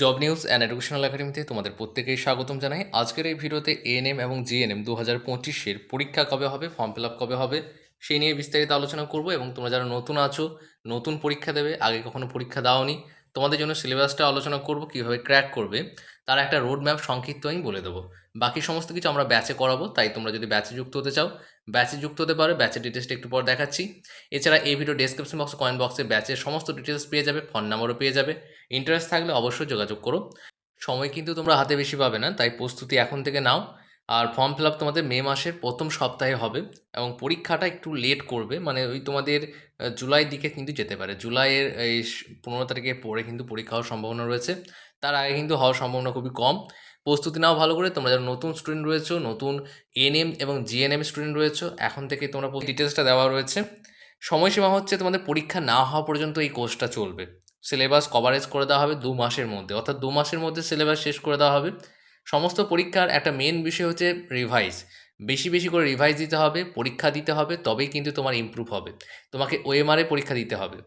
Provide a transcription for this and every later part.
Job news and educational একাডেমিতে তোমাদের প্রত্যেকেই স্বাগতম জানাই। আজকের এই ভিডিওতে এএনএম এবং জিএনএম দু হাজার পঁচিশের পরীক্ষা কবে হবে ফর্ম ফিল আপ কবে হবে, সেই নিয়ে বিস্তারিত আলোচনা করব এবং তোমরা যারা নতুন আছো, নতুন পরীক্ষা দেবে, আগে কখনো পরীক্ষা দাওনি, তোমাদের জন্য সিলেবাসটা আলোচনা করব, কীভাবে ক্র্যাক করবে, তার একটা রোড ম্যাপ সংক্ষিপ্ত আমি বলে দেবো। বাকি সমস্ত কিছু আমরা ব্যাচে করাবো, তাই তোমরা যদি ব্যাচে যুক্ত হতে চাও ব্যাচে যুক্ত হতে পারো ব্যাচের ডিটেলসটা একটু পর দেখাচ্ছি। এছাড়া এই ভিডিও ডেসক্রিপশন বক্স কয়েন বক্সে ব্যাচের সমস্ত ডিটেলস পেয়ে যাবে ফোন নাম্বারও পেয়ে যাবে। ইন্টারেস্ট থাকলে অবশ্যই যোগাযোগ করো। সময় কিন্তু তোমরা হাতে বেশি পাবে না, তাই প্রস্তুতি এখন থেকে নাও। আর ফর্ম ফিল আপ তোমাদের মে মাসের প্রথম সপ্তাহে হবে এবং পরীক্ষাটা একটু লেট করবে মানে ওই তোমাদের জুলাই দিকে কিন্তু যেতে পারে। জুলাইয়ের, এই পনেরো তারিখে পরে কিন্তু পরীক্ষা হওয়ার সম্ভাবনা রয়েছে। তার আগে কিন্তু হওয়ার সম্ভাবনা খুবই কম। প্রস্তুতি নাও ভালো করে। তোমরা যারা নতুন স্টুডেন্ট রয়েছো, নতুন এনএম এবং জিএনএম স্টুডেন্ট রয়েছো, এখন থেকে তোমরা ডিটেলসটা দেওয়া রয়েছে। সময়সীমা হচ্ছে তোমাদের পরীক্ষা না হওয়া পর্যন্ত এই কোর্সটা চলবে। সিলেবাস কভারেজ করে দেওয়া হবে দু মাসের মধ্যে। অর্থাৎ দু মাসের মধ্যে সিলেবাস শেষ করে দেওয়া হবে। সমস্ত পরীক্ষার একটা মেন বিষয় হচ্ছে রিভাইজ বেশি বেশি করে রিভাইজ দিতে হবে, পরীক্ষা দিতে হবে, তবেই কিন্তু তোমার ইমপ্রুভ হবে। তোমাকে ওএমআরে পরীক্ষা দিতে হবে।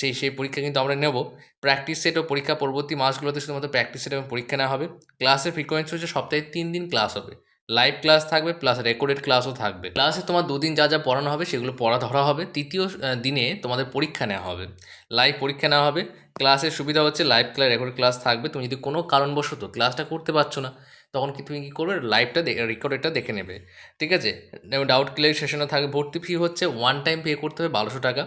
সেই সেই পরীক্ষা কিন্তু আমরা নেব। প্র্যাকটিস সেট ও পরীক্ষা পরবর্তী মাসগুলোতে শুধুমাত্র প্র্যাকটিস সেট এবং পরীক্ষা নেওয়া হবে। ক্লাসের ফ্রিকোয়েন্সি হচ্ছে সপ্তাহে তিন দিন ক্লাস হবে। লাইভ ক্লাস থাকবে প্লাস রেকর্ডেড ক্লাসও থাকবে। ক্লাসে তোমার দুদিন যা যা পড়ানো হবে, সেগুলো পড়া ধরা হবে। তৃতীয় দিনে তোমাদের পরীক্ষা নেওয়া হবে। লাইভ পরীক্ষা নেওয়া হবে। ক্লাসের সুবিধা হচ্ছে লাইভ ক্লাস রেকর্ড ক্লাস থাকবে। তুমি যদি কোনো কারণবশত ক্লাসটা করতে পারছ না, তখন কি তুমি কী করবে? লাইভটা রেকর্ডেডটা দেখে নেবে। ঠিক আছে? ডাউট ক্লিয়ার সেশনে থাকবে। ভর্তি ফি হচ্ছে ওয়ান টাইম পে করতে হবে, বারোশো টাকা।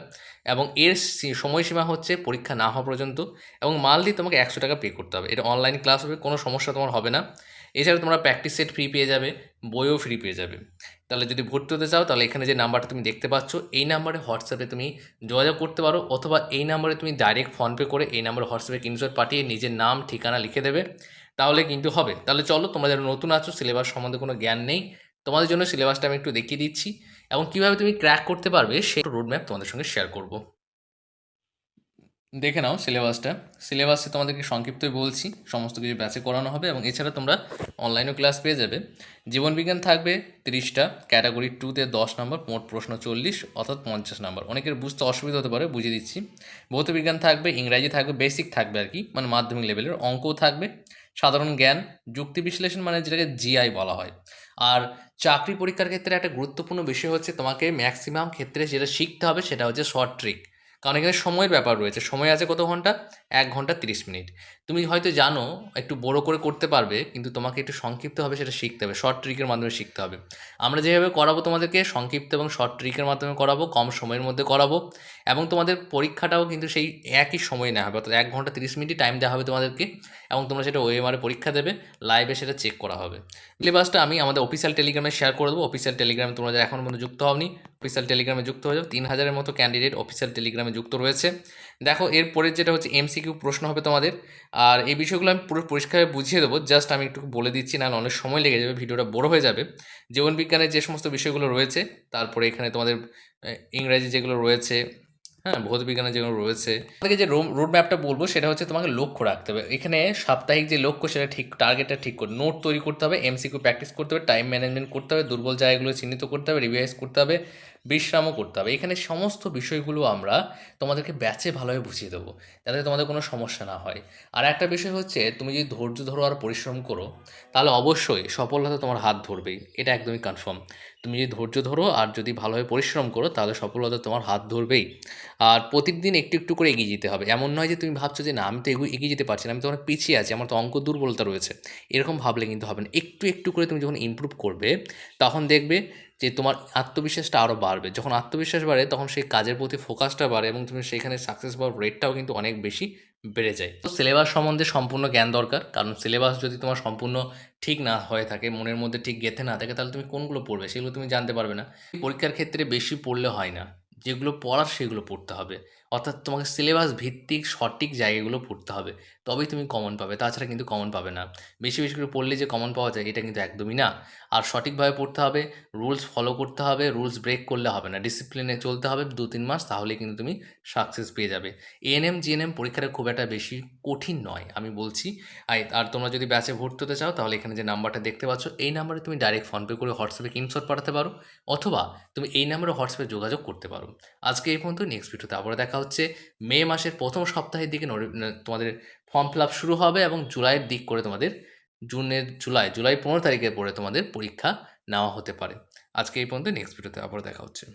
এবং এর সময়সীমা হচ্ছে পরীক্ষা না হওয়া পর্যন্ত। এবং মান্থলি তোমাকে একশো টাকা পে করতে হবে। এটা অনলাইন ক্লাস হবে, কোনো সমস্যা তোমার হবে না। এছাড়া তোমরা প্র্যাকটিস সেট ফ্রি পেয়ে যাবে, বইও ফ্রি পেয়ে যাবে। তাহলে যদি ভর্তি হতে চাও, তাহলে এখানে যে নাম্বারটা তুমি দেখতে পাচ্ছ, এই নাম্বারে হোয়াটসঅ্যাপে তুমি যোগাযোগ করতে পারো, অথবা এই নাম্বারে তুমি ডাইরেক্ট ফোনপে করে এই নাম্বারে হোয়াটসঅ্যাপে স্ক্রিনশট পাঠিয়ে নিজের নাম, ঠিকানা লিখে দেবে। তাহলে কিন্তু হবে। তাহলে চলো, তোমরা যারা নতুন আছো সিলেবাস সম্বন্ধে কোনো জ্ঞান নেই, তোমাদের জন্য সিলেবাসটা আমি একটু দেখিয়ে দিচ্ছি। এবং কীভাবে তুমি ক্র্যাক করতে পারবে সেই রোড ম্যাপ তোমাদের সঙ্গে শেয়ার করব। দেখে নাও সিলেবাসটা। সিলেবাসে তোমাদেরকে সংক্ষিপ্তই বলছি, সমস্ত কিছু ব্যাচে করানো হবে এবং এছাড়া তোমরা অনলাইনেও ক্লাস পেয়ে যাবে। জীবনবিজ্ঞান থাকবে তিরিশটা ক্যাটাগরি টুতে দশ নম্বর মোট প্রশ্ন চল্লিশ, অর্থাৎ পঞ্চাশ নম্বর অনেকের বুঝতে অসুবিধা হতে পারে, বুঝিয়ে দিচ্ছি। ভৌতবিজ্ঞান থাকবে, ইংরাজি থাকবে বেসিক থাকবে আর কি মানে মাধ্যমিক লেভেলের অঙ্কও থাকবে, সাধারণ জ্ঞান, যুক্তি বিশ্লেষণ মানে যেটাকে জিআই বলা হয়। আর চাকরি পরীক্ষার ক্ষেত্রে একটা গুরুত্বপূর্ণ বিষয় হচ্ছে তোমাকে ম্যাক্সিমাম ক্ষেত্রে যেটা শিখতে হবে সেটা হচ্ছে শর্ট ট্রিক কারণ এখানে সময়ের ব্যাপার রয়েছে। সময় আছে কত ঘণ্টা? এক ঘণ্টা তিরিশ মিনিট। তুমি হয়তো জানো, একটু বড় করে করতে পারবে, কিন্তু তোমাকে একটু সংক্ষিপ্ত হবে সেটা শিখতে হবে শর্ট ট্রিকের মাধ্যমে শিখতে হবে। আমরা যেভাবে করাবো তোমাদেরকে, সংক্ষিপ্ত এবং শর্ট ট্রিকের মাধ্যমে করাবো, কম সময়ের মধ্যে করাবো, এবং তোমাদের পরীক্ষাটাও কিন্তু সেই একই সময় নেওয়া হবে, অর্থাৎ এক ঘণ্টা তিরিশ মিনিটই টাইম দেওয়া হবে তোমাদেরকে, এবং তোমরা সেটা ওএমআরে পরীক্ষা দেবে লাইভে সেটা চেক করা হবে। সিলেবাসটা আমি আমাদের অফিসিয়াল টেলিগ্রামে শেয়ার করে দেবো। অফিসিয়াল টেলিগ্রামে তোমরা যারা এখনও পর্যন্ত যুক্ত হওনি অফিসিয়াল টেলিগ্রামে যুক্ত হয়ে যাও। তিন হাজারের মতো ক্যান্ডিডেট অফিসিয়াল টেলিগ্রামে যুক্ত রয়েছে। দেখো, এরপরে যেটা হচ্ছে এমসিকিউ প্রশ্ন হবে তোমাদের। আর এই বিষয়গুলো আমি পুরো পরিষ্কার বুঝিয়ে দেবো। জাস্ট আমি একটু বলে দিচ্ছি না অনেক সময় লেগে যাবে, ভিডিওটা বড় হয়ে যাবে। জীবন বিজ্ঞানের যে সমস্ত বিষয়গুলো রয়েছে, তারপরে এখানে তোমাদের ইংরাজি যেগুলো রয়েছে হ্যাঁ ভৌত বিজ্ঞানের যেগুলো রয়েছে তোমাকে যে রোড ম্যাপটা বলব, সেটা হচ্ছে তোমাকে লক্ষ্য রাখতে হবে। এখানে সাপ্তাহিক যে লক্ষ্য, সেটা ঠিক, টার্গেটটা ঠিক করে, নোট তৈরি করতে হবে এমসিকিউ প্র্যাকটিস করতে হবে টাইম ম্যানেজমেন্ট করতে হবে, দুর্বল জায়গাগুলো চিহ্নিত করতে হবে রিভাইজ করতে হবে বিশ্রামও করতে হবে। এখানে সমস্ত বিষয়গুলো আমরা তোমাদেরকে ব্যাচে ভালোভাবে বুঝিয়ে দেবো, যাতে তোমাদের কোনো সমস্যা না হয়। আর একটা বিষয় হচ্ছে, তুমি যদি ধৈর্য ধরো আর পরিশ্রম করো, তাহলে অবশ্যই সফলতা তোমার হাত ধরবেই। এটা একদমই কনফার্ম তুমি যদি ধৈর্য ধরো আর যদি ভালোভাবে পরিশ্রম করো, তাহলে সফলতা তোমার হাত ধরবেই। আর প্রতিদিন একটু একটু করে এগিয়ে যেতে হবে। এমন নয় যে তুমি ভাবছ যে, না, আমি তো এগিয়ে এগিয়ে যেতে পারছি না, আমি তো অনেক পিছিয়ে আছি, আমার তো অঙ্ক দুর্বলতা রয়েছে। এরকম ভাবলে কিন্তু হবে না। একটু একটু করে তুমি যখন ইমপ্রুভ করবে, তখন দেখবে যে তোমার আত্মবিশ্বাসটা আরও বাড়বে। যখন আত্মবিশ্বাস বাড়ে, তখন সেই কাজের প্রতি ফোকাসটা বাড়ে এবং তুমি সেখানে সাকসেস পাওয়ার রেটটাও কিন্তু অনেক বেশি বেড়ে যায়। তো সিলেবাস সম্বন্ধে সম্পূর্ণ জ্ঞান দরকার, কারণ সিলেবাস যদি তোমার সম্পূর্ণ ঠিক না হয়ে থাকে, মনের মধ্যে ঠিক গেঁথে না থাকে, তাহলে তুমি কোনগুলো পড়বে সেগুলো তুমি জানতে পারবে না। পরীক্ষার ক্ষেত্রে বেশি পড়লে হয় না। যেগুলো পড়ার সেগুলো পড়তে হবে। অর্থাৎ তোমাকে সিলেবাস ভিত্তিক সঠিক জায়গাগুলো পড়তে হবে। তবেই তুমি কমন পাবে। তাছাড়া কিন্তু কমন পাবে না। বেশি বেশি করে পড়লে যে কমন পাওয়া যায়, এটা কিন্তু একদমই না। আর সঠিকভাবে পড়তে হবে রুলস ফলো করতে হবে রুলস ব্রেক করলে হবে না। ডিসিপ্লিনে চলতে হবে দু, তিন মাস তাহলে কিন্তু তুমি সাকসেস পেয়ে যাবে। এএনএম জিএনএম পরীক্ষাটা খুব একটা বেশি কঠিন নয়, আমি বলছি। আর তোমরা যদি ব্যাচে ভর্তি হতে চাও, তাহলে এখানে যে নাম্বারটা দেখতে পাচ্ছ, এই নাম্বারে তুমি ডাইরেক্ট ফোনপে করে হোয়াটসঅ্যাপে স্ক্রিনশট পাঠাতে পারো। অথবা, তুমি এই নাম্বারে হোয়াটসঅ্যাপে যোগাযোগ করতে পারো। আজকে এই পর্যন্ত নেক্সট ভিডিওতে আবার দেখা হচ্ছে, মে মাসের প্রথম সপ্তাহের দিকে তোমাদের ফর্ম ফিল আপ শুরু হবে এবং জুলাইয়ের দিক করে তোমাদের জুনের, জুলাই জুলাই পনেরো তারিখের পরে তোমাদের পরীক্ষা নেওয়া হতে পারে। আজকে এই পর্যন্ত নেক্সট ভিডিওতে আবার দেখা হচ্ছে।